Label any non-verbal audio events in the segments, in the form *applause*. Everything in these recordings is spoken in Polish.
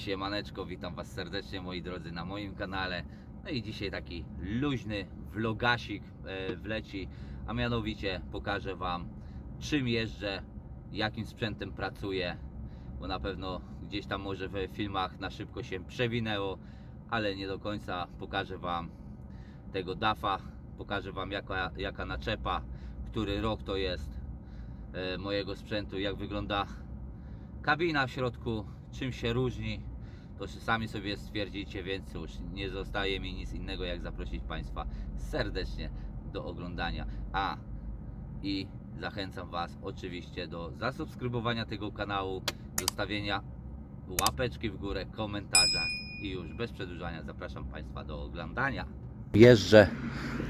Siemanko, witam Was serdecznie moi drodzy na moim kanale. No i dzisiaj taki luźny vlogasik e, wleci, a mianowicie pokażę Wam czym jeżdżę, jakim sprzętem pracuję, bo na pewno gdzieś tam może w filmach na szybko się przewinęło, ale nie do końca pokażę Wam tego DAFA, pokażę Wam jaka, jaka naczepa, który rok to jest e, mojego sprzętu, jak wygląda kabina w środku, czym się różni, to sami sobie stwierdzicie, więc cóż, nie zostaje mi nic innego jak zaprosić Państwa serdecznie do oglądania. A i zachęcam Was oczywiście do zasubskrybowania tego kanału, zostawienia łapeczki w górę, komentarza i już bez przedłużania zapraszam Państwa do oglądania. Jeżdżę,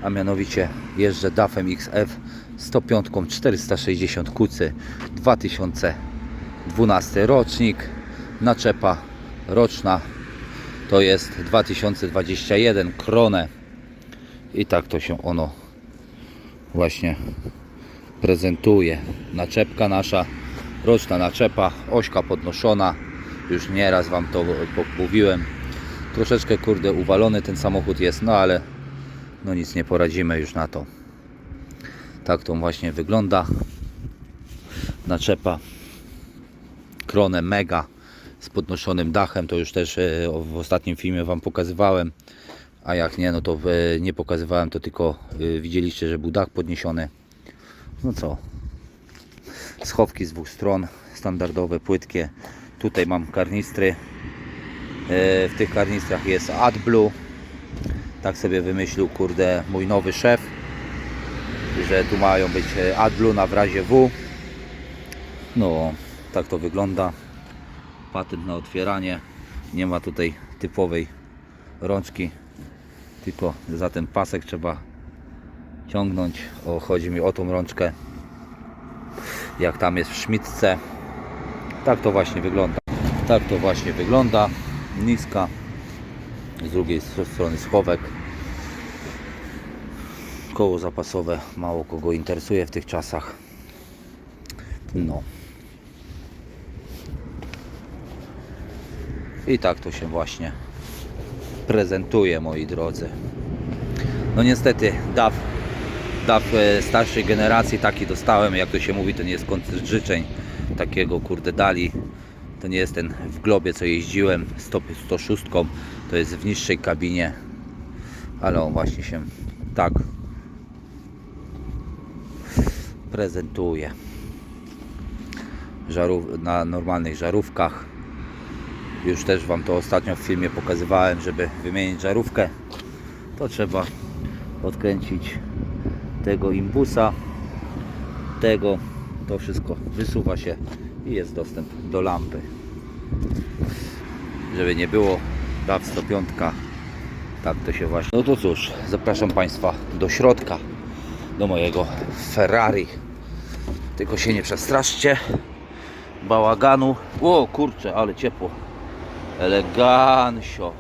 a mianowicie jeżdżę DAF-em XF 105 460 kucy 2012 rocznik naczepa roczna. To jest 2021 Krone i tak to się ono właśnie prezentuje. Naczepka nasza roczna naczepa ośka podnoszona. Już nieraz Wam to mówiłem. Troszeczkę kurde uwalony ten samochód jest no ale no nic nie poradzimy już na to. Tak to właśnie wygląda. Naczepa. Kronę Mega z podnoszonym dachem. To już też e, w ostatnim filmie Wam pokazywałem. A jak nie, no to e, nie pokazywałem, to tylko e, widzieliście, że był dach podniesiony. No co? Schowki z dwóch stron, standardowe, płytkie. Tutaj mam karnistry. W tych karnistrach jest AdBlue. Tak sobie wymyślił, kurde, mój nowy szef, że tu mają być AdBlue na w razie W. No, tak to wygląda. Patent na otwieranie. Nie ma tutaj typowej rączki, tylko za ten pasek trzeba ciągnąć. O, chodzi mi o tą rączkę. Jak tam jest w szmitce. Tak to właśnie wygląda. Tak to właśnie wygląda. Niska. Z drugiej strony schowek. Koło zapasowe mało kogo interesuje w tych czasach. No. I tak to się właśnie prezentuje, moi drodzy. No niestety DAF, DAF e, starszej generacji taki dostałem, jak to się mówi, to nie jest koncert życzeń. Takiego kurde dali. To nie jest ten w globie, co jeździłem 100, 106, to jest w niższej kabinie. Ale on właśnie się tak prezentuje. Żarów, na normalnych żarówkach już też Wam to ostatnio w filmie pokazywałem, żeby wymienić żarówkę. To trzeba odkręcić tego imbusa tego, to wszystko wysuwa się i jest dostęp do lampy. Żeby nie było DAW 105 tak to się właśnie no to cóż, zapraszam Państwa do środka do mojego Ferrari. Tylko się nie przestraszcie bałaganu. O kurczę, ale ciepło elegansio.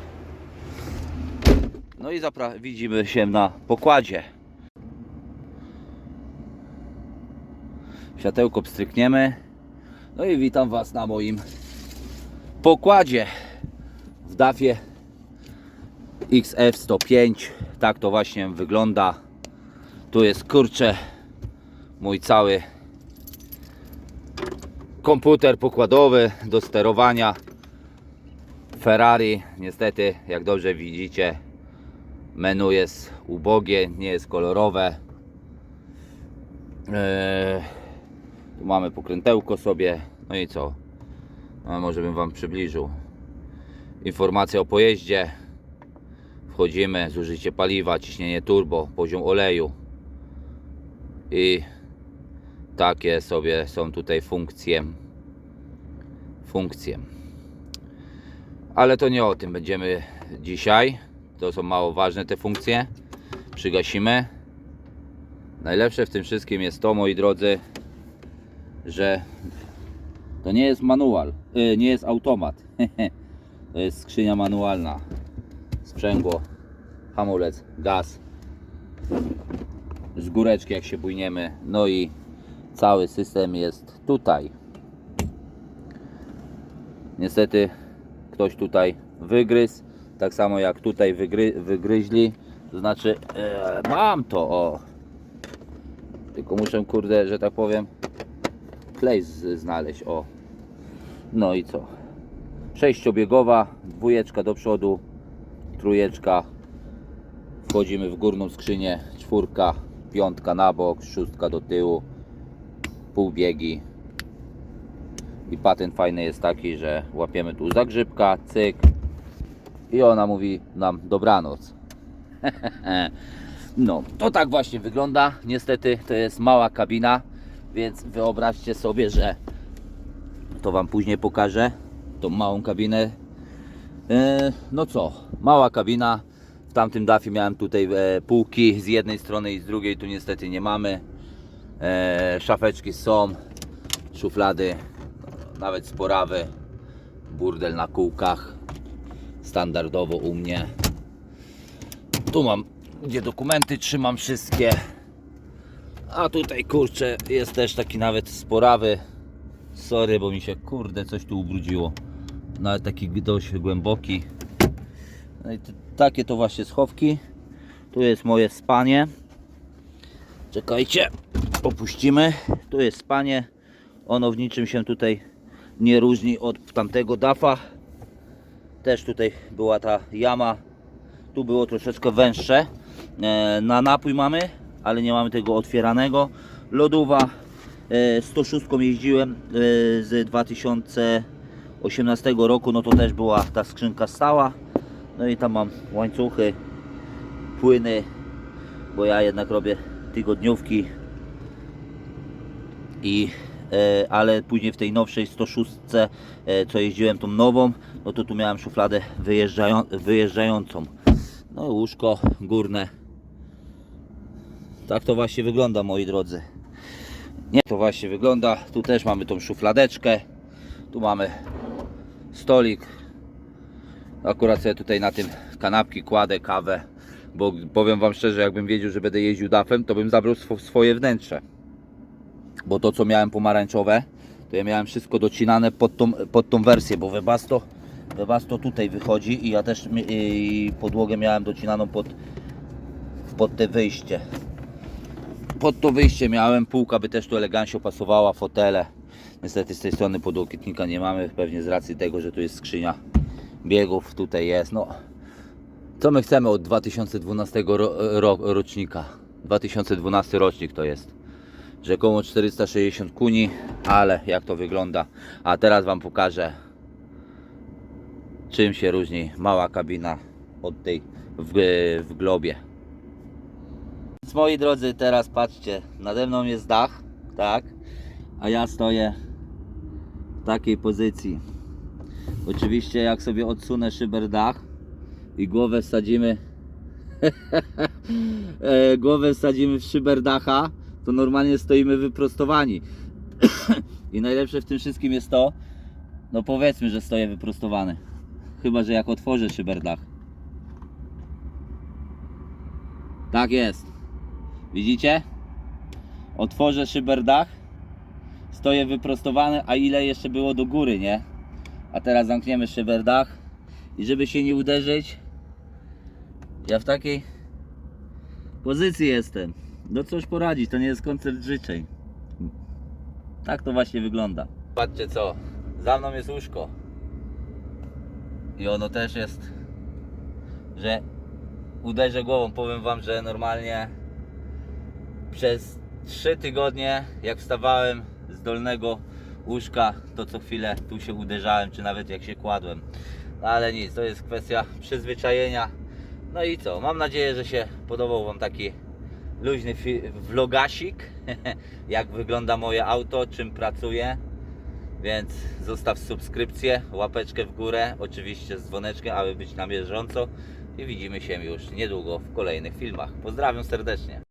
No i widzimy się na pokładzie. Światełko pstrykniemy. No i witam Was na moim pokładzie w DAFie XF105. Tak to właśnie wygląda. Tu jest kurczę mój cały komputer pokładowy do sterowania Ferrari niestety jak dobrze widzicie menu jest ubogie, nie jest kolorowe. Eee, tu mamy pokrętełko sobie no i co? No, może bym Wam przybliżył. Informacja o pojeździe. Wchodzimy, zużycie paliwa, ciśnienie turbo, poziom oleju. I takie sobie są tutaj funkcje. Funkcje ale to nie o tym będziemy dzisiaj. To są mało ważne te funkcje. Przygasimy. Najlepsze w tym wszystkim jest to, moi drodzy, że to nie jest manual, yy, nie jest automat. *laughs* to jest skrzynia manualna. Sprzęgło, hamulec, gaz. Z góreczki jak się bujniemy. No i cały system jest tutaj. Niestety ktoś tutaj wygryz, tak samo jak tutaj wygry, wygryźli, to znaczy e, mam to, o, tylko muszę kurde, że tak powiem, klej znaleźć, o, no i co, sześciobiegowa, dwójeczka do przodu, trójeczka, wchodzimy w górną skrzynię, czwórka, piątka na bok, szóstka do tyłu, półbiegi, i patent fajny jest taki, że łapiemy tu zagrzybka, cyk i ona mówi nam dobranoc. *laughs* no, to tak właśnie wygląda. Niestety to jest mała kabina, więc wyobraźcie sobie, że to Wam później pokażę, tą małą kabinę. E, no co, mała kabina. W tamtym dafie miałem tutaj e, półki z jednej strony i z drugiej, tu niestety nie mamy. E, szafeczki są, szuflady nawet sporawy, burdel na kółkach, standardowo u mnie. Tu mam, gdzie dokumenty trzymam wszystkie. A tutaj kurczę, jest też taki nawet sporawy. Sorry, bo mi się kurde coś tu ubrudziło. Nawet taki dość głęboki. No i takie to właśnie schowki. Tu jest moje spanie. Czekajcie, opuścimy. Tu jest spanie. Ono w niczym się tutaj nie różni od tamtego dafa. Też tutaj była ta jama. Tu było troszeczkę węższe. E, Na napój mamy, ale nie mamy tego otwieranego. Lodowa e, 106 jeździłem e, z 2018 roku. No to też była ta skrzynka stała. No i tam mam łańcuchy, płyny, bo ja jednak robię tygodniówki i e, ale później w tej nowszej 106 e, co jeździłem tą nową no to tu miałem szufladę wyjeżdżają, wyjeżdżającą. No i łóżko górne. Tak to właśnie wygląda moi drodzy. Nie to właśnie wygląda. Tu też mamy tą szufladeczkę. Tu mamy stolik. Akurat sobie tutaj na tym kanapki kładę kawę bo powiem wam szczerze jakbym wiedział że będę jeździł dafem to bym zabrał swo- swoje wnętrze bo to co miałem pomarańczowe to ja miałem wszystko docinane pod tą, pod tą wersję, bo Webasto, Webasto tutaj wychodzi i ja też i podłogę miałem docinaną pod, pod te wyjście. Pod to wyjście miałem, półka by też tu elegancio pasowała, fotele. Niestety z tej strony podłokietnika nie mamy, pewnie z racji tego, że tu jest skrzynia biegów, tutaj jest, no. Co my chcemy od 2012 ro, ro, rocznika? 2012 rocznik to jest rzekomo 460 kuni, ale jak to wygląda. A teraz Wam pokażę, czym się różni mała kabina od tej w, w globie. Więc moi drodzy, teraz patrzcie, nade mną jest dach, tak, a ja stoję w takiej pozycji. Oczywiście jak sobie odsunę szyber dach i głowę wsadzimy *laughs* e, głowę wsadzimy w szyber dacha, to normalnie stoimy wyprostowani. *coughs* I najlepsze w tym wszystkim jest to, no powiedzmy, że stoję wyprostowany. Chyba, że jak otworzę szyberdach. Tak jest. Widzicie? Otworzę szyberdach. Stoję wyprostowany, a ile jeszcze było do góry, nie? A teraz zamkniemy szyberdach. I żeby się nie uderzyć, ja w takiej pozycji jestem. No cóż poradzić, to nie jest koncert życzeń. Tak to właśnie wygląda. Patrzcie co, za mną jest łóżko. I ono też jest, że uderzę głową. Powiem Wam, że normalnie przez 3 tygodnie, jak wstawałem z dolnego łóżka, to co chwilę tu się uderzałem, czy nawet jak się kładłem. No ale nic, to jest kwestia przyzwyczajenia. No i co, mam nadzieję, że się podobał Wam taki luźny vlogasik, *laughs* jak wygląda moje auto, czym pracuję. Więc zostaw subskrypcję, łapeczkę w górę, oczywiście z dzwoneczkiem, aby być na bieżąco. I widzimy się już niedługo w kolejnych filmach. Pozdrawiam serdecznie.